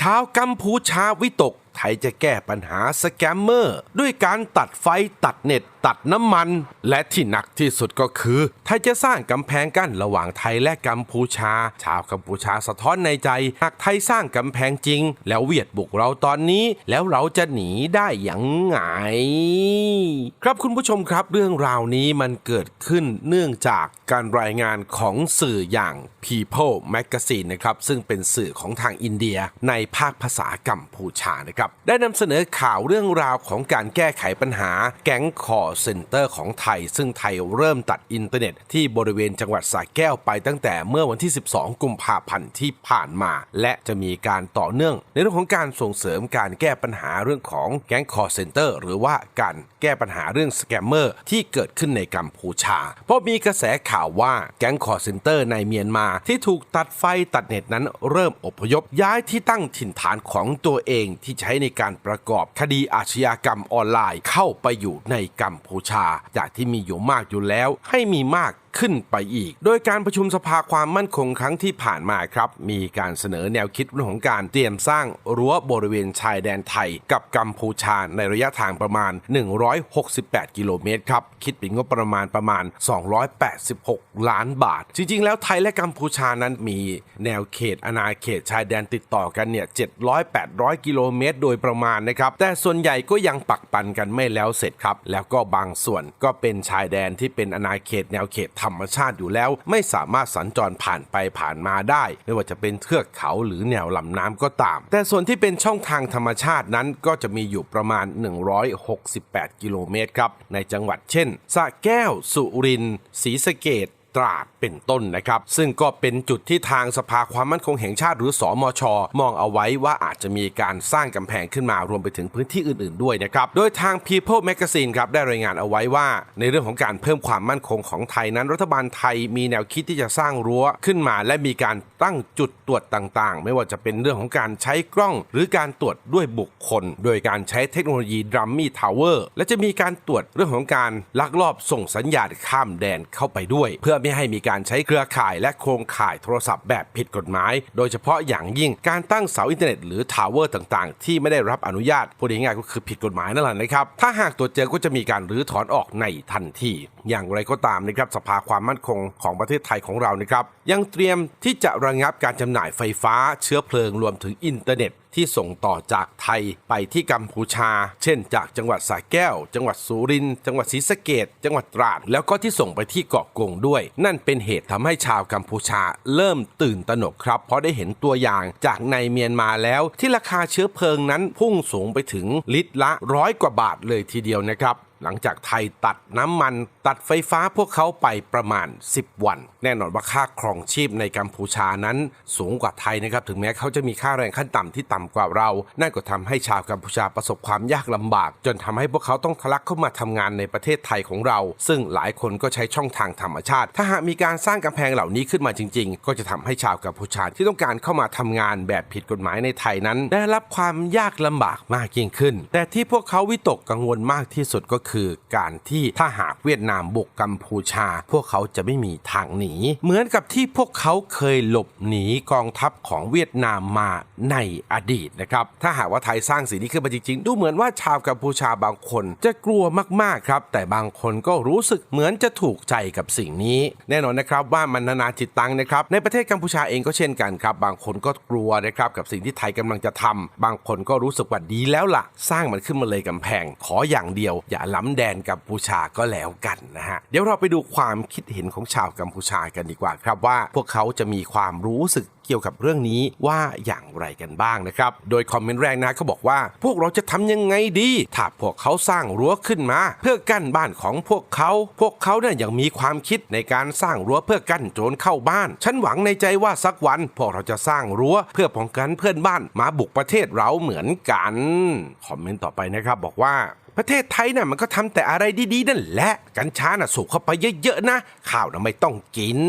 ชาวกัมพูชาวิตก ไทยจะแก้ปัญหาสแกมเมอร์ด้วยการตัดไฟตัดเน็ต ตัดน้ำมัน และที่หนักที่สุดก็คือ ไทยจะสร้างกำแพงกั้นระหว่างไทยและกัมพูชา ชาวกัมพูชาสะท้อนในใจ หากไทยสร้างกำแพงจริง แล้วเวียดบุกเราตอนนี้ แล้วเราจะหนีได้อย่างไง ครับคุณผู้ชมครับเรื่องราวนี้มันเกิดขึ้นเนื่องจากการรายงานของสื่ออย่าง People Magazine นะครับซึ่งเป็นสื่อของทางอินเดียในภาคภาษากัมพูชานะครับได้นำเสนอข่าวเรื่องราวของการแก้ไขปัญหาแก๊งคอเซ็นเตอร์ของไทย ซึ่งไทยเริ่มตัดอินเทอร์เน็ตที่บริเวณจังหวัดสระแก้วไปตั้งแต่เมื่อวันที่ 12 กุมภาพันธ์ที่ผ่านมา และจะมีการต่อเนื่อง ในเรื่องของการส่งเสริมการแก้ปัญหาเรื่องของแก๊งคอเซ็นเตอร์หรือว่าการ แก้ปัญหาเรื่องสแกมเมอร์ที่เกิดขึ้นในกัมพูชา เพราะมีกระแสข่าวว่าแก๊งคอร์เซ็นเตอร์ในเมียนมาที่ถูกตัดไฟตัดเน็ตนั้นเริ่มอพยพย้ายที่ตั้งถิ่นฐานของตัวเองที่ใช้ในการประกอบคดีอาชญากรรมออนไลน์เข้าไปอยู่ในกัมพูชา จากที่มีอยู่มากอยู่แล้ว ให้มีมากขึ้นไปอีก โดยการประชุมสภาความมั่นคงครั้งที่ผ่านมาครับ มีการเสนอแนวคิดเรื่องของการเตรียมสร้างรั้วบริเวณชายแดนไทย กับกัมพูชาในระยะทางประมาณ 168 กิโลเมตรครับ คิดเป็นงบประมาณประมาณ 286 ล้านบาท จริง ๆ แล้วไทยและกัมพูชานั้นมีแนวเขตอาณาเขตชายแดนติดต่อกันเนี่ย 700-800 กิโลเมตร โดยประมาณนะครับ แต่ส่วนใหญ่ก็ยังปักปันกันไม่แล้วเสร็จครับ แล้วก็บางส่วนก็เป็นชายแดนที่เป็นอาณาเขตแนวเขตธรรมชาติอยู่แล้ว ไม่สามารถสัญจรผ่านไปผ่านมาได้ ไม่ว่าจะเป็นเทือกเขาหรือแนวลำน้ำก็ตาม แต่ส่วนที่เป็นช่องทางธรรมชาตินั้นก็จะมีอยู่ประมาณ 168 กิโลเมตรครับในจังหวัดเช่นสระแก้ว สุรินทร์ศรีสะเกด ตราดเป็นต้นนะครับ ซึ่งก็เป็นจุดที่ทางสภาความมั่นคงแห่งชาติหรือสอมช มองเอาไว้ว่าอาจจะมีการสร้างกำแพงขึ้นมารวมไปถึงพื้นที่อื่นๆด้วยนะครับ โดยทาง People Magazine ครับได้รายงานเอาไว้ว่า ในเรื่องของการเพิ่มความมั่นคงของไทยนั้น รัฐบาลไทยมีแนวคิดที่จะสร้างรั้วขึ้นมา และมีการตั้งจุดตรวจต่างๆ ไม่ว่าจะเป็นเรื่องของการใช้กล้อง หรือการตรวจด้วยบุคคล โดยการใช้เทคโนโลยีดัมมี่ทาวเวอร์และจะมีการตรวจเรื่องของการลักลอบส่งสัญญาณข้ามแดนเข้าไปด้วย เพื่อไม่ให้มีการใช้เครือข่ายและโครงข่ายโทรศัพท์แบบผิดกฎหมาย โดยเฉพาะอย่างยิ่งการตั้งเสาอินเทอร์เน็ตหรือทาวเวอร์ต่างๆ ที่ไม่ได้รับอนุญาตพูดง่ายๆก็คือผิดกฎหมายนั่นแหละนะครับ ถ้าหากตรวจเจอก็จะมีการรื้อถอนออกในทันทีอย่างไรก็ตามนะครับสภาความมั่นคงของประเทศไทยของเรานะครับ ยังเตรียมที่จะระงับการจำหน่ายไฟฟ้าเชื้อเพลิงรวมถึงอินเทอร์เน็ตที่ส่งต่อจากไทยไปที่กัมพูชา เช่น จากจังหวัดสระแก้ว จังหวัดสุรินทร์ จังหวัดศรีสะเกดจังหวัดตราด แล้วก็ที่ส่งไปที่เกาะกงด้วย นั่นเป็นเหตุทำให้ชาวกัมพูชาเริ่มตื่นตระหนกครับ เพราะได้เห็นตัวอย่างจากในเมียนมาแล้ว ที่ราคาเชื้อเพลิงนั้นพุ่งสูงไปถึงลิตรละร้อยกว่าบาทเลยทีเดียวนะครับ หลังจากไทยตัดน้ำมันตัดไฟฟ้าพวกเขาไปประมาณ 10 วัน แน่นอนว่าค่าครองชีพในกัมพูชานั้นสูงกว่าไทยนะครับถึงแม้เขาจะมีค่าแรงขั้นต่ำที่ต่ำกว่าเรา นั่นก็ทำให้ชาวกัมพูชาประสบความยากลำบาก จนทำให้พวกเขาต้องทะลักเข้ามาทำงานในประเทศไทยของเรา ซึ่งหลายคนก็ใช้ช่องทางธรรมชาติ ถ้าหากมีการสร้างกำแพงเหล่านี้ขึ้นมาจริง ๆ ก็จะทำให้ชาวกัมพูชาที่ต้องการเข้ามาทำงานแบบผิดกฎหมายในไทยนั้น ได้รับความยากลำบากมากยิ่งขึ้น แต่ที่พวกเขาวิตกกังวลมากที่สุดก็คือคือการที่ถ้าหากเวียดนามบุกกัมพูชา พวกเขาจะไม่มีทางหนี เหมือนกับที่พวกเขาเคยหลบหนีกองทัพของเวียดนามมา ในอดีตนะครับ ถ้าหากว่าไทยสร้างสิ่งนี้ขึ้นมาจริงๆ ดูเหมือนว่าชาวกัมพูชาบางคน จะกลัวมากๆครับ แต่บางคนก็รู้สึกเหมือนจะถูกใจกับสิ่งนี้ แน่นอนนะครับว่ามันนานาจิตตังนะครับ ในประเทศกัมพูชาเองก็เช่นกันครับ บางคนก็กลัวนะครับกับสิ่งที่ไทยกำลังจะทำบางคนก็รู้สึกว่าดีแล้วล่ะ สร้างมันขึ้นมาเลยกำแพง ขออย่างเดียว อย่าล้ำแดนกัมพูชาก็แล้วกันนะฮะ เดี๋ยวเราไปดูความคิดเห็นของชาวกัมพูชากันดีกว่า ครับว่าพวกเขาจะมีความรู้สึกเกี่ยวกับเรื่องนี้ว่าอย่างไรกันบ้างนะครับ โดยคอมเมนต์แรกนะเขาบอกว่า พวกเราจะทำยังไงดีถ้าพวกเขาสร้างรั้วขึ้นมา เพื่อกั้นบ้านของพวกเขา พวกเขาเนี่ยยังมีความคิดในการสร้างรั้วเพื่อกั้นโจรเข้าบ้าน ฉันหวังในใจว่าสักวันพวกเราจะสร้างรั้วเพื่อป้องกันเพื่อนบ้านมาบุกประเทศเราเหมือนกัน คอมเมนต์ต่อไปนะครับบอกว่า ประเทศไทยน่ะมันก็ทำแต่อะไรดีๆ นั่นแหละ กัญชาน่ะสูบเข้าไปเยอะๆนะ ข้าวน่ะไม่ต้องกิน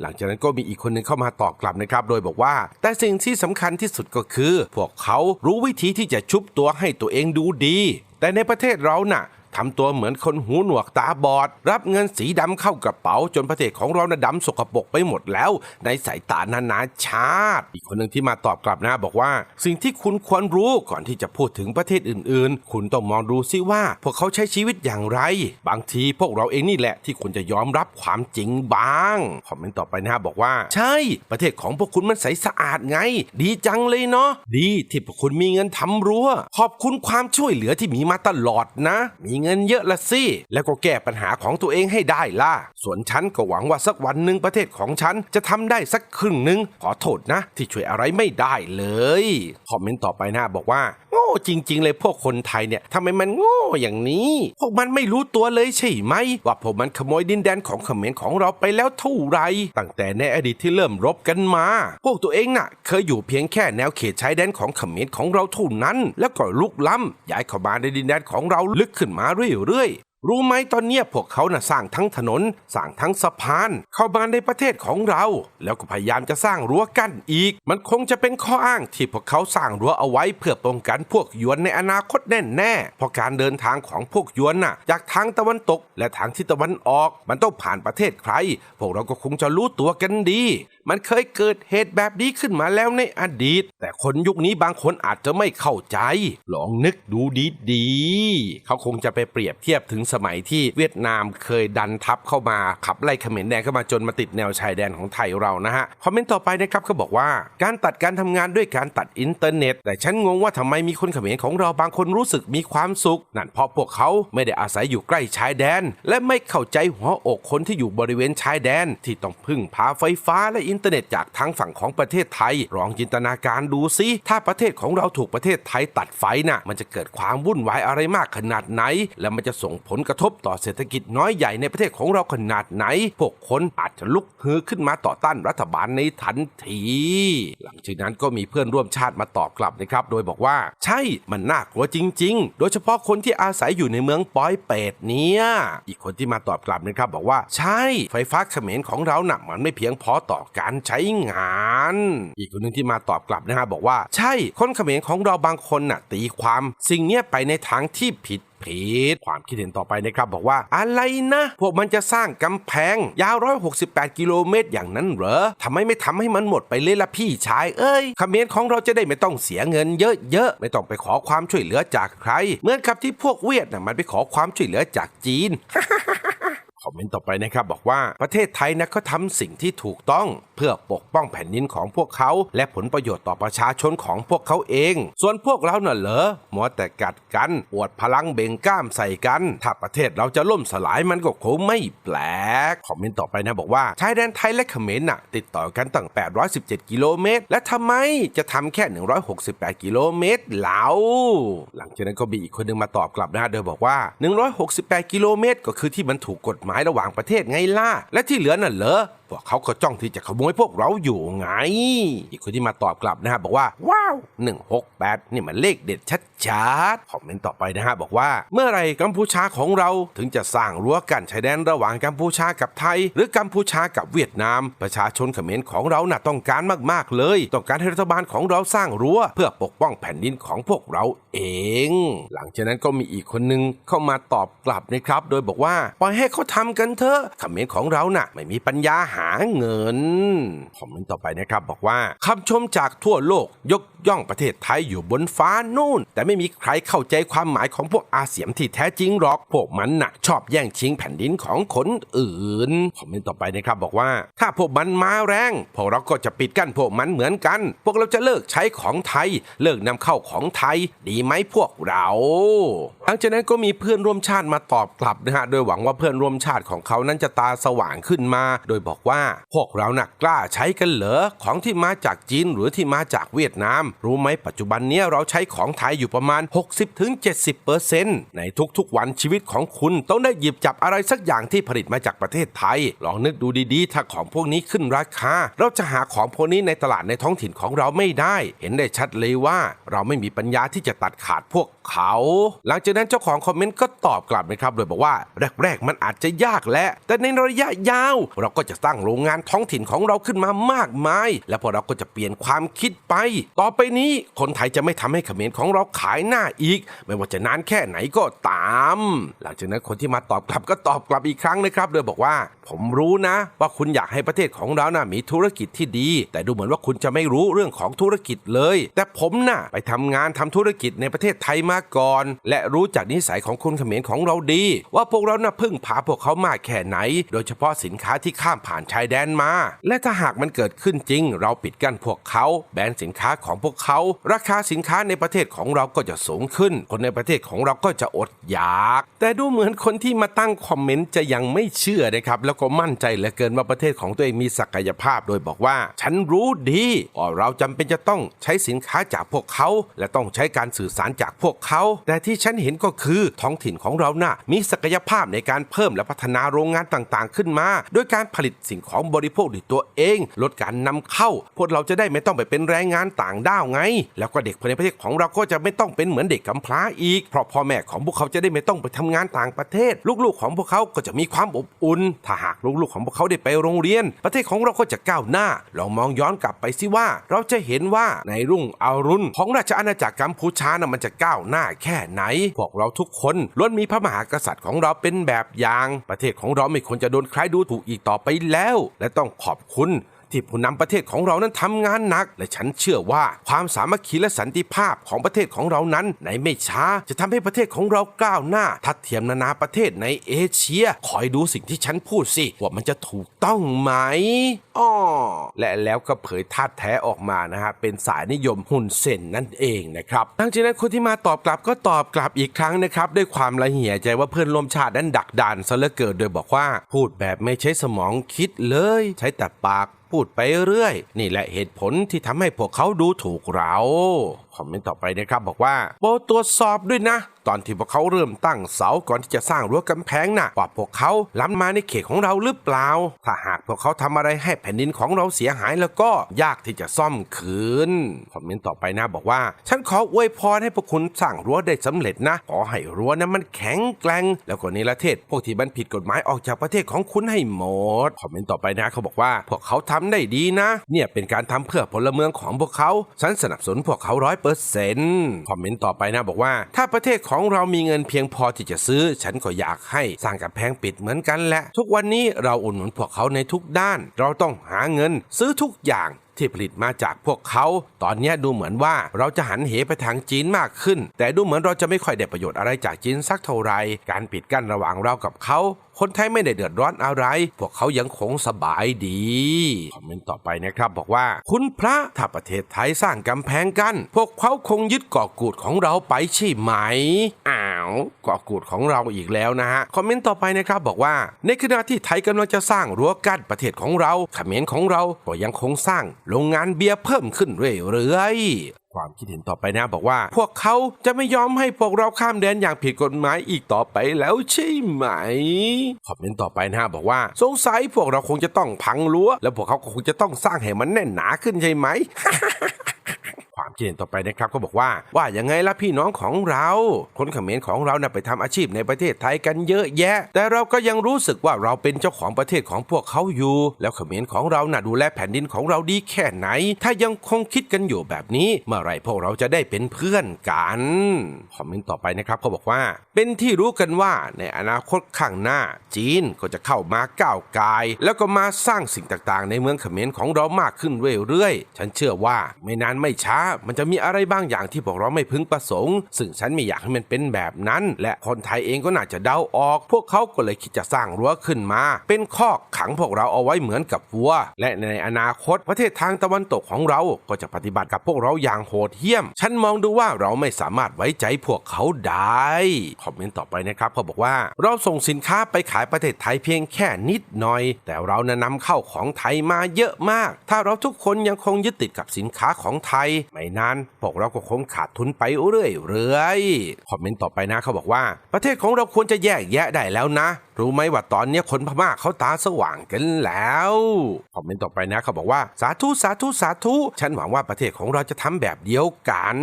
หลังจากนั้นก็มีอีกคนหนึงเข้ามาตอบกลับนะครับ โดยบอกว่า แต่สิ่งที่สำคัญที่สุดก็คือ พวกเขารู้วิธีที่จะชุบตัวให้ตัวเองดูดี แต่ในประเทศเราน่ะ ทำตัวเหมือนคนหูหนวกตาบอด รับเงินสีดำเข้ากระเป๋า จนประเทศของเรานะดำสกปรกไปหมดแล้ว ในสายตานานาชาติ อีกคนหนึ่งที่มาตอบกลับนะบอกว่า สิ่งที่คุณควรรู้ก่อนที่จะพูดถึงประเทศอื่นๆ คุณต้องมองดูซิว่า พวกเขาใช้ชีวิตอย่างไร บางทีพวกเราเองนี่แหละที่ควรจะยอมรับความจริงบ้างคอมเมนต์ต่อไปนะบอกว่า ใช่ประเทศของพวกคุณมันใสสะอาดไง ดีจังเลยเนาะดีที่พวกคุณมีเงินทำรั้วขอบคุณความช่วยเหลือที่มีมาตลอดนะ มีเงินเยอะละสิ แล้วก็แก้ปัญหาของตัวเองให้ได้ล่ะ ส่วนฉันก็หวังว่าสักวันหนึ่งประเทศของฉันจะทำได้สักครึ่งหนึ่งขอโทษนะ ที่ช่วยอะไรไม่ได้เลย คอมเมนต์ต่อไปนะบอกว่า โง่จริง ๆ เลยพวกคนไทยเนี่ยทำไมมันโง่อย่างนี้ พวกมันไม่รู้ตัวเลยใช่ไหม ว่าพวกมันขโมยดินแดนของเขมรของเราไปแล้วเท่าไหรตั้งแต่ในอดีตที่เริ่มรบกันมา พวกตัวเองน่ะ เคยอยู่เพียงแค่แนวเขตชายแดนของเขมรของเราเท่านั้น แล้วก็ลุกล้ำย้ายเข้ามาในดินแดนของเราลึกขึ้นมาเรื่อย รู้ไหมตอนเนี้ยพวกเขาน่ะสร้างทั้งถนน สร้างทั้งสะพาน เข้ามาในประเทศของเรา แล้วก็พยายามจะสร้างรั้วกั้นอีก มันคงจะเป็นข้ออ้างที่พวกเขาสร้างรั้วเอาไว้เพื่อป้องกันพวกยวนในอนาคตแน่แน่ๆเพราะการเดินทางของพวกยวนน่ะ จากทางตะวันตก และทางทิศตะวันออก มันต้องผ่านประเทศใคร พวกเราก็คงจะรู้ตัวกันดี มันเคยเกิดเหตุแบบนี้ขึ้นมาแล้วในอดีต แต่คนยุคนี้บางคนอาจจะไม่เข้าใจ ลองนึกดูดีๆเขาคงจะไปเปรียบเทียบถึงสมัยที่เวียดนามเคยดันทัพเข้ามาขับไล่เขมรแดงเข้ามาจนมาติดแนวชายแดนของไทยเรานะฮะคอมเมนต์ต่อไปนะครับเขาบอกว่าการตัดการทำงานด้วยการตัดอินเทอร์เน็ต แต่ฉันงงว่าทำไมมีคนเขมรของเราบางคนรู้สึกมีความสุข นั่นเพราะพวกเขาไม่ได้อาศัยอยู่ใกล้ชายแดน และไม่เข้าใจหัวอกคนที่อยู่บริเวณชายแดน ที่ต้องพึ่งพาไฟฟ้าและอินเทอร์เน็ตจากทั้งฝั่งของประเทศไทยลองจินตนาการดูซิถ้าประเทศของเราถูกประเทศไทยตัดไฟน่ะมันจะเกิดความวุ่นวายอะไรมากขนาดไหน และมันจะส่งผลกระทบต่อเศรษฐกิจน้อยใหญ่ในประเทศของเราขนาดไหน พวกคนอาจจะลุกฮือขึ้นมาต่อต้านรัฐบาลในทันที หลังจากนั้นก็มีเพื่อนร่วมชาติมาตอบกลับนะครับ โดยบอกว่า ใช่มันน่ากลัวจริง ๆ โดยเฉพาะคนที่อาศัยอยู่ในเมืองปอยเปตเนี่ยอีกคนที่มาตอบกลับนะครับบอกว่า ใช่ไฟฟ้าเขมรของเราหน่ะมันไม่เพียงพอต่อการใช้งาน อีกคนหนึงที่มาตอบกลับนะฮะบอกว่า ใช่คนเขมรของเราบางคนน่ะตีความ สิ่งเนี้ยไปในทางที่ผิด ผิด ความคิดเห็นต่อไปนะครับบอกว่าอะไรนะ พวกมันจะสร้างกำแพง ยาว 168 กิโลเมตรอย่างนั้นเหรอทำไมไม่ทำให้มันหมดไปเลยละพี่ชายเอ้ยคอมเมนต์ของเราจะได้ไม่ต้องเสียเงินเยอะๆ ไม่ต้องไปขอความช่วยเหลือจากใคร เหมือนกับที่พวกเวียดน่ะมันไปขอความช่วยเหลือจากจีน คอมเมนต์ต่อไปนะครับบอกว่าประเทศไทยนะเขาทำสิ่งที่ถูกต้อง เพื่อปกป้องแผ่นดินของพวกเขา และผลประโยชน์ต่อประชาชนของพวกเขาเอง ส่วนพวกเราเน่ะเหรอมัวแต่กัดกันอวดพลังเบ่งกล้ามใส่กัน ถ้าประเทศเราจะล่มสลายมันก็คงไม่แปลกคอมเมนต์ต่อไปนะบอกว่าชายแดนไทยและเขมรน่ะติดต่อกันตั้ง 817 กิโลเมตร และทำไมจะทำแค่ 168 กิโลเมตรเหลาหลังจากนั้นก็มีอีกคนหนึงมาตอบกลับนะโดยบอกว่า 168 กิโลเมตร ก็คือที่มันถูกกฎหมายหายระหว่างประเทศไงล่ะ และที่เหลือน่ะเหรอ วกเขาก็จ้องที่จะขโมยพวกเราอยู่ไง อีกคนที่มาตอบกลับนะฮะบอกว่า ว้าว 168 นี่มันเลขเด็ดชัดๆคอมเมนต์ต่อไปนะฮะบอกว่า เมื่อไรกัมพูชาของเราถึงจะสร้างรั้วกั้นชายแดนระหว่างกัมพูชากับไทย หรือกัมพูชากับเวียดนาม ประชาชนเขมรของเราน่ะต้องการมากๆเลย ต้องการให้รัฐบาลของเราสร้างรั้ว เพื่อปกป้องแผ่นดินของพวกเราเอง หลังจากนั้นก็มีอีกคนนึงเข้ามาตอบกลับนะครับ โดยบอกว่าปล่อยให้เขาทำกันเถอะเขมรของเราน่ะ ไม่มีปัญญาหาเงินคอมเมนต์ต่อไปนะครับบอกว่าคำชมจากทั่วโลกยกย่องประเทศไทยอยู่บนฟ้านู่น แต่ไม่มีใครเข้าใจความหมายของพวกอาเซียนที่แท้จริงหรอกพวกมันน่ะชอบแย่งชิงแผ่นดินของคนอื่นคอมเมนต์ต่อไปนะครับบอกว่า ถ้าพวกมันมาแรงพวกเราก็จะปิดกั้นพวกมันเหมือนกัน พวกเราจะเลิกใช้ของไทย เลิกนำเข้าของไทย ดีไหมพวกเราหลังจากนั้นก็มีเพื่อนร่วมชาติมาตอบกลับนะฮะโดยหวังว่าเพื่อนร่วมชาติของเขานั้นจะตาสว่างขึ้นมา โดยบอกว่าพวกเราหน่ะกล้าใช้กันเหรอของที่มาจากจีนหรือที่มาจากเวียดนาม รู้ไหมปัจจุบันเนี้ยเราใช้ของไทยอยู่ประมาณ 60-70%ในทุกๆวันชีวิตของคุณต้องได้หยิบจับอะไรสักอย่างที่ผลิตมาจากประเทศไทย ลองนึกดูดีๆ ถ้าของพวกนี้ขึ้นราคา เราจะหาของพวกนี้ในตลาดในท้องถิ่นของเราไม่ได้ เห็นได้ชัดเลยว่า เราไม่มีปัญญาที่จะตัดขาดพวกเขา หลังจากนั้นเจ้าของคอมเมนต์ก็ตอบกลับนะครับโดยบอกว่าแรกๆมันอาจจะยากแหละ แต่ในระยะยาว เราก็จะสร้างางโรงงานท้องถิ่นของเราขึ้นมามากมาย และพวกเราก็จะเปลี่ยนความคิดไป ต่อไปนี้คนไทยจะไม่ทำให้เขมรของเราขายหน้าอีก ไม่ว่าจะนานแค่ไหนก็ตาม หลังจากนั้นคนที่มาตอบกลับก็ตอบกลับอีกครั้งนะครับ โดยบอกว่า ผมรู้นะ ว่าคุณอยากให้ประเทศของเรานะ่ะมีธุรกิจที่ดี แต่ดูเหมือนว่าคุณจะไม่รู้เรื่องของธุรกิจเลย แต่ผมน่ะไปทำงานทำธุรกิจในประเทศไทยมาก่อน และรู้จักนิสัยของคนเขมรของเราดี ว่าพวกเราน่ะพึ่งพาพวกเขามากแค่ไหน โดยเฉพาะสินค้าที่ข้ามผ่านชายแดนมา และถ้าหากมันเกิดขึ้นจริง เราปิดกั้นพวกเขาแบนสินค้าของพวกเขา ราคาสินค้าในประเทศของเราก็จะสูงขึ้น คนในประเทศของเราก็จะอดอยาก แต่ดูเหมือนคนที่มาตั้งคอมเมนต์จะยังไม่เชื่อนะครับแล้วก็มั่นใจเหลือเกินว่าประเทศของตัวเองมีศักยภาพโดยบอกว่า ฉันรู้ดีว่าเราจำเป็นจะต้องใช้สินค้าจากพวกเขา และต้องใช้การสื่อสารจากพวกเขา แต่ที่ฉันเห็นก็คือท้องถิ่นของเราน่ะมีศักยภาพในการเพิ่มและพัฒนาโรงงานต่างๆ ขึ้นมา โดยการผลิตสิิ่งของบริโภคด้วยตัวเอง ลดการนำเข้า พวกเราจะได้ไม่ต้องไปเป็นแรงงานต่างด้าวไง แล้วก็เด็กภายในประเทศของเราก็จะไม่ต้องเป็นเหมือนเด็กกำพร้าอีก เพราะพ่อแม่ของพวกเขาจะได้ไม่ต้องไปทำงานต่างประเทศ ลูกๆ ของพวกเขาก็จะมีความอบอุ่น ถ้าหากลูกๆของพวกเขาได้ไปโรงเรียน ประเทศของเราก็จะก้าวหน้า ลองมองย้อนกลับไปสิว่า เราจะเห็นว่าในรุ่งอรุณของราชอาณาจักรกัมพูชาน่ะมันจะก้าวหน้าแค่ไหน พวกเราทุกคนล้วนมีพระมหากษัตริย์ของเราเป็นแบบอย่าง ประเทศของเราไม่ควรจะโดนใครดูถูกอีกต่อไปแล้วและต้องขอบคุณ ที่ผู้นำประเทศของเรานั้นทำงานหนัก และฉันเชื่อว่าความสามัคคีและสันติภาพของประเทศของเรานั้นในไม่ช้า จะทำให้ประเทศของเราก้าวหน้า ทัดเทียมนานาประเทศในเอเชีย คอยดูสิ่งที่ฉันพูดสิว่ามันจะถูกต้องไหมอ้อและแล้วก็เผยท่าแท้ออกมานะฮะเป็นสายนิยมหุ่นเซนนั่นเองนะครับหลังจากนั้นคนที่มาตอบกลับก็ตอบกลับอีกครั้งนะครับด้วยความละเหี่ยใจว่าเพื่อนร่วมชาตินั้นดักดานซะเหลือเกินโดยบอกว่า พูดแบบไม่ใช้สมองคิดเลย ใช้แต่ปาก พูดไปเรื่อย นี่แหละเหตุผลที่ทำให้พวกเขาดูถูกเรา คอมเมนต์ต่อไปนะครับบอกว่า โปรตรวจสอบด้วยนะ ตอนที่พวกเขาเริ่มตั้งเสาก่อนที่จะสร้างรั้วกำแพงน่ะว่าพวกเขาล้ำมาในเขตของเราหรือเปล่า ถ้าหากพวกเขาทำอะไรให้แผ่นดินของเราเสียหายแล้วก็ยากที่จะซ่อมคืนคอมเมนต์ต่อไปนะบอกว่า ฉันขออวยพรให้พวกคุณสร้างรั้วได้สำเร็จนะขอให้รั้วนั้นมันแข็งแกร่งแล้วก็เนรเทศพวกที่มันผิดกฎหมายออกจากประเทศของคุณให้หมดคอมเมนต์ต่อไปนะเขาบอกว่า พวกเขาทำได้ดีนะ เนี่ยเป็นการทำเพื่อพลเมืองของพวกเขาฉันสนับสนุนพวกเขาร้อยเปอร์เซ็นต์คอมเมนต์ต่อไปนะบอกว่า ถ้าประเทศของของเรามีเงินเพียงพอที่จะซื้อ ฉันก็อยากให้สร้างกำแพงปิดเหมือนกันแหละ ทุกวันนี้เราอุดหนุนพวกเขาในทุกด้าน เราต้องหาเงินซื้อทุกอย่างที่ผลิตมาจากพวกเขา ตอนนี้ดูเหมือนว่าเราจะหันเหไปทางจีนมากขึ้น แต่ดูเหมือนเราจะไม่ค่อยได้ประโยชน์อะไรจากจีนสักเท่าไหร่ การปิดกั้นระหว่างเรากับเขา คนไทยไม่ได้เดือดร้อนอะไร พวกเขายังคงสบายดี คอมเมนต์ต่อไปนะครับบอกว่า คุณพระถ้าประเทศไทยสร้างกำแพงกัน พวกเขาคงยึดเกาะกูดของเราไปใช่ไหม อ้าวเกาะกูดของเราอีกแล้วนะฮะ คอมเมนต์ต่อไปนะครับบอกว่า ในขณะที่ไทยกำลังจะสร้างรั้วกั้นประเทศของเราเขมรของเราก็ยังคงสร้างโรงงานเบียร์เพิ่มขึ้นเรื่อยๆ ความคิดเห็นต่อไปนะบอกว่า พวกเขาจะไม่ยอมให้พวกเราข้ามแดนอย่างผิดกฎหมายอีกต่อไปแล้วใช่ไหมคอมเมนต์ต่อไปนะบอกว่า สงสัยพวกเราคงจะต้องพังรั้ว แล้วพวกเขาคงจะต้องสร้างให้มันแน่นหนาขึ้นใช่ไหม ความคิดเห็นต่อไปนะครับก็บอกว่า ว่ายังไงล่ะพี่น้องของเรา คนเขมรของเราน่ะไปทำอาชีพในประเทศไทยกันเยอะแยะ แต่เราก็ยังรู้สึกว่าเราเป็นเจ้าของประเทศของพวกเขาอยู่ แล้วเขมรของเราน่ะดูแลแผ่นดินของเราดีแค่ไหน ถ้ายังคงคิดกันอยู่แบบนี้ เมื่อไรพวกเราจะได้เป็นเพื่อนกันคอมเมนต์ต่อไปนะครับเขาบอกว่า เป็นที่รู้กันว่าในอนาคตข้างหน้า จีนก็จะเข้ามาก้าวกาย แล้วก็มาสร้างสิ่งต่างๆ ในเมืองเขมรของเรามากขึ้นเรื่อยๆฉันเชื่อว่าไม่นานไม่ช้ามันจะมีอะไรบางอย่างที่พวกเราไม่พึงประสงค์ ซึ่งฉันไม่อยากให้มันเป็นแบบนั้น และคนไทยเองก็น่าจะเดาออก พวกเขาก็เลยคิดจะสร้างรั้วขึ้นมา เป็นคอกขังพวกเราเอาไว้เหมือนกับวัว และในอนาคตประเทศทางตะวันตกของเราก็จะปฏิบัติกับพวกเราอย่างโหดเหี้ยม ฉันมองดูว่าเราไม่สามารถไว้ใจพวกเขาได้คอมเมนต์ต่อไปนะครับเขาบอกว่า เราส่งสินค้าไปขายประเทศไทยเพียงแค่นิดหน่อย แต่เรานะนำเข้าของไทยมาเยอะมาก ถ้าเราทุกคนยังคงยึดติดกับสินค้าของไทยไม่นานพวกเราก็คงขาดทุนไปเรื่อยๆคอมเมนต์ต่อไปนะเขาบอกว่า ประเทศของเราควรจะแยกแยะได้แล้วนะ รู้ไหมว่าตอนนี้คนพม่าเขาตาสว่างกันแล้วคอมเมนต์ต่อไปนะเขาบอกว่าสาธุสาธุสาธุฉันหวังว่าประเทศของเราจะทำแบบเดียวกัน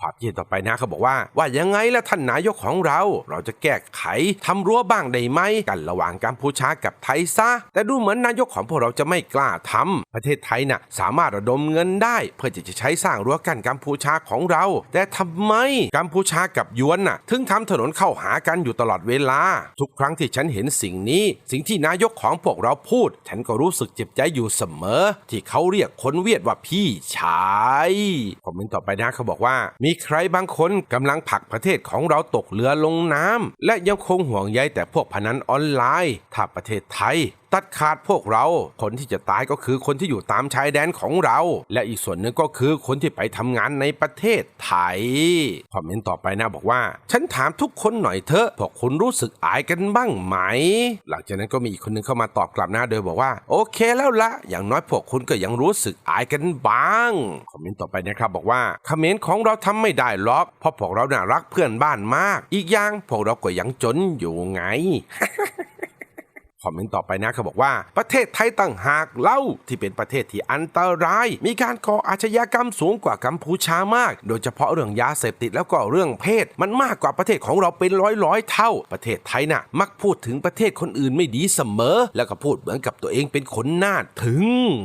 ภาพที่ต่อไปนะเขาบอกว่า ว่ายังไงล่ะท่านนายกของเรา เราจะแก้ไขทำรั้วบ้างได้ไหมกันระหว่างกัมพูชากับไทยซะแต่ดูเหมือนนายกของพวกเราจะไม่กล้าทำประเทศไทยน่ะสามารถระดมเงินได้ เพื่อที่จะใช้สร้างรั้วกั้นกัมพูชาของเรา แต่ทำไมกัมพูชากับยวนน่ะ ถึงทำถนนเข้าหากันอยู่ตลอดเวลา ทุกครั้งที่ฉันเห็นสิ่งนี้ สิ่งที่นายกของพวกเราพูด ฉันก็รู้สึกเจ็บใจอยู่เสมอ ที่เขาเรียกคนเวียดว่าพี่ชายคอมเมนต์ต่อไปนะเขาบอกว่า มีใครบางคนกำลังผลักประเทศของเราตกเรือลงน้ำและยังคงห่วงใยแต่พวกพนันออนไลน์ ถ้าประเทศไทยตัดขาดพวกเรา คนที่จะตายก็คือคนที่อยู่ตามชายแดนของเรา และอีกส่วนหนึ่งก็คือคนที่ไปทำงานในประเทศไทย คอมเมนต์ต่อไปนะบอกว่า ฉันถามทุกคนหน่อยเถอะพวกคุณรู้สึกอายกันบ้างไหม หลังจากนั้นก็มีอีกคนหนึงเข้ามาตอบกลับนะโดยบอกว่า โอเคแล้วละ อย่างน้อยพวกคุณก็ยังรู้สึกอายกันบ้าง คอมเมนต์ต่อไปนะครับบอกว่าคอมเขมรของเราทำไม่ได้หรอก เพราะพวกเราน่ารักเพื่อนบ้านมาก อีกอย่างพวกเราก็ยังจนอยู่ไง คอมเมนต์ต่อไปนะเขาบอกว่า ประเทศไทยต่างหากเล่าที่เป็นประเทศที่อันตราย มีการก่ออาชญากรรมสูงกว่ากัมพูชามาก โดยเฉพาะเรื่องยาเสพติดแล้วก็เรื่องเพศ มันมากกว่าประเทศของเราเป็นร้อยร้อยเท่า ประเทศไทยน่ะ มักพูดถึงประเทศคนอื่นไม่ดีเสมอ แล้วก็พูดเหมือนกับตัวเองเป็นคนหน้าถึง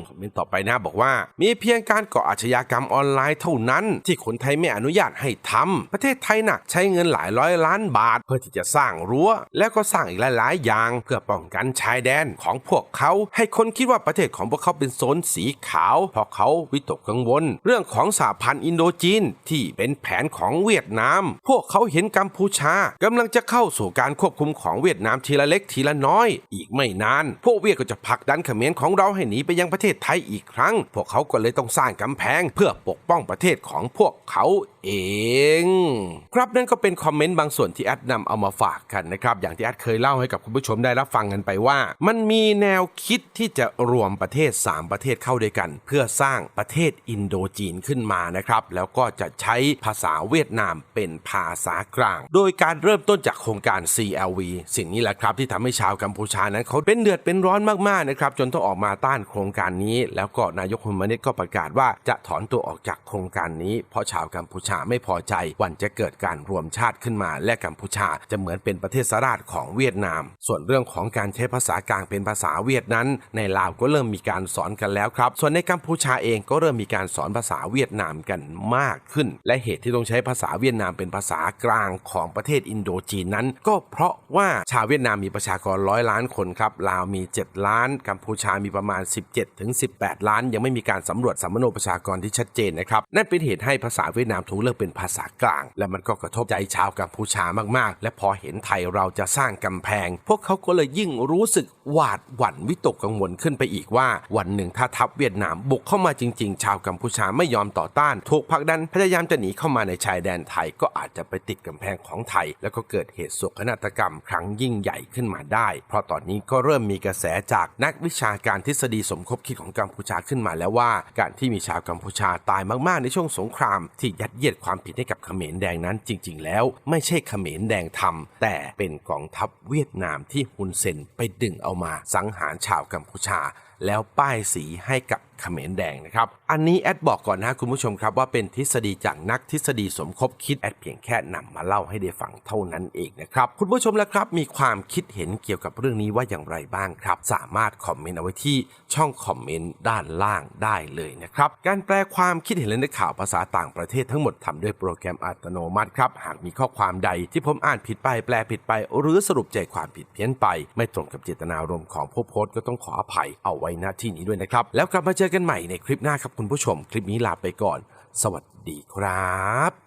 คอมเมนต์ต่อไปนะบอกว่า มีเพียงการก่ออาชญากรรมออนไลน์เท่านั้น ที่คนไทยไม่อนุญาตให้ทำประเทศไทยน่ะ ใช้เงินหลายร้อยล้านบาท เพื่อที่จะสร้างรั้ว แล้วก็สร้างอีกหลายๆอย่างเพื่อป้องกันชายแดนของพวกเขา ให้คนคิดว่าประเทศของพวกเขาเป็นโซนสีขาวเพราะเขาวิตกกังวล เรื่องของสหพันธ์อินโดจีนที่เป็นแผนของเวียดนาม พวกเขาเห็นกัมพูชากำลังจะเข้าสู่การควบคุมของเวียดนามทีละเล็กทีละน้อย อีกไม่นาน พวกเวียดก็จะผลักดันเขมรของเราให้หนีไปยังประเทศไทยอีกครั้ง พวกเขาก็เลยต้องสร้างกำแพงเพื่อปกป้องประเทศของพวกเขาเอง ครับนั่นก็เป็นคอมเมนต์บางส่วนที่แอดนำเอามาฝากกันนะครับ อย่างที่แอดเคยเล่าให้กับคุณผู้ชมได้รับฟังกันไปว่า มันมีแนวคิดที่จะรวมประเทศ 3 ประเทศเข้าด้วยกัน เพื่อสร้างประเทศอินโดจีนขึ้นมานะครับ แล้วก็จะใช้ภาษาเวียดนามเป็นภาษากลาง โดยการเริ่มต้นจากโครงการ CLV สิ่งนี้แหละครับที่ทำให้ชาวกัมพูชานั้นเขาเป็นเดือดเป็นร้อนมากๆนะครับจนต้องออกมาต้านโครงการนี้ แล้วก็นายกฮุนมาเนตก็ประกาศว่าจะถอนตัวออกจากโครงการนี้ เพราะชาวกัมพูชาไม่พอใจวันจะเกิดการรวมชาติขึ้นมา และกัมพูชาจะเหมือนเป็นประเทศสราชของเวียดนาม ส่วนเรื่องของการใช้ภาษากลางเป็นภาษาเวียดนั้น ในลาวก็เริ่มมีการสอนกันแล้วครับ ส่วนในกัมพูชาเองก็เริ่มมีการสอนภาษาเวียดนามกันมากขึ้น และเหตุที่ต้องใช้ภาษาเวียดนามเป็นภาษากลางของประเทศอินโดจีนนั้น ก็เพราะว่าชาวเวียดนามมีประชากรร้อยล้านคนครับลาวมี 7 ล้าน กัมพูชามีประมาณ 17ถึง18 ล้าน ยังไม่มีการสำรวจสัมมโนประชากรที่ชัดเจนนะครับนั่นเป็นเหตุให้ภาษาเวียดนามถูกเลือกเป็นภาษากลาง และมันก็กระทบใจชาวกัมพูชามากๆ และพอเห็นไทยเราจะสร้างกำแพง พวกเขาก็เลยยิ่งรูู้้สึกหวาดหวั่นวิตกกังวลขึ้นไปอีกว่า วันหนึ่งถ้าทัพเวียดนามบุกเข้ามาจริง ๆ ชาวกัมพูชาไม่ยอมต่อต้าน ถูกผลักดันพยายามจะหนีเข้ามาในชายแดนไทยก็อาจจะไปติดกำแพงของไทย แล้วก็เกิดเหตุโศกนาฏกรรม ครั้งยิ่งใหญ่ขึ้นมาได้ เพราะตอนนี้ก็เริ่มมีกระแสจากนักวิชาการทฤษฎีสมคบคิดของกัมพูชาขึ้นมาแล้วว่า การที่มีชาวกัมพูชาตายมากๆในช่วงสงคราม ที่ยัดเยียดความผิดให้กับเขมรแดงนั้นจริง ๆ แล้ว ไม่ใช่เขมรแดงทำแต่เป็นกองทัพเวียดนามที่ฮุนเซนไปดึงเอามาสังหารชาวกัมพูชา แล้วป้ายสีให้กับเขมรแดงนะครับ อันนี้แอดบอกก่อนนะคุณผู้ชมครับว่าเป็นทฤษฎีจากนักทฤษฎีสมคบคิดแอดเพียงแค่นำมาเล่าให้ได้ฟังเท่านั้นเองนะครับ คุณผู้ชมแล้วครับ มีความคิดเห็นเกี่ยวกับเรื่องนี้ว่าอย่างไรบ้างครับ สามารถคอมเมนต์เอาไว้ที่ช่องคอมเมนต์ด้านล่างได้เลยนะครับ การแปลความคิดเห็นและในข่าวภาษาต่างประเทศทั้งหมดทำด้วยโปรแกรมอัตโนมัติครับ หากมีข้อความใดที่ผมอ่านผิดไปแปลผิดไป หรือสรุปใจความผิดเพี้ยนไป ไม่ตรงกับเจตนารมณ์ของผู้โพสต์ก็ต้องขออภัยเอาไว้ณที่นี้ด้วยนะครับแล้วกลับมาเจอกันใหม่ในคลิปหน้าครับคุณผู้ชม คลิปนี้ลาไปก่อน สวัสดีครับ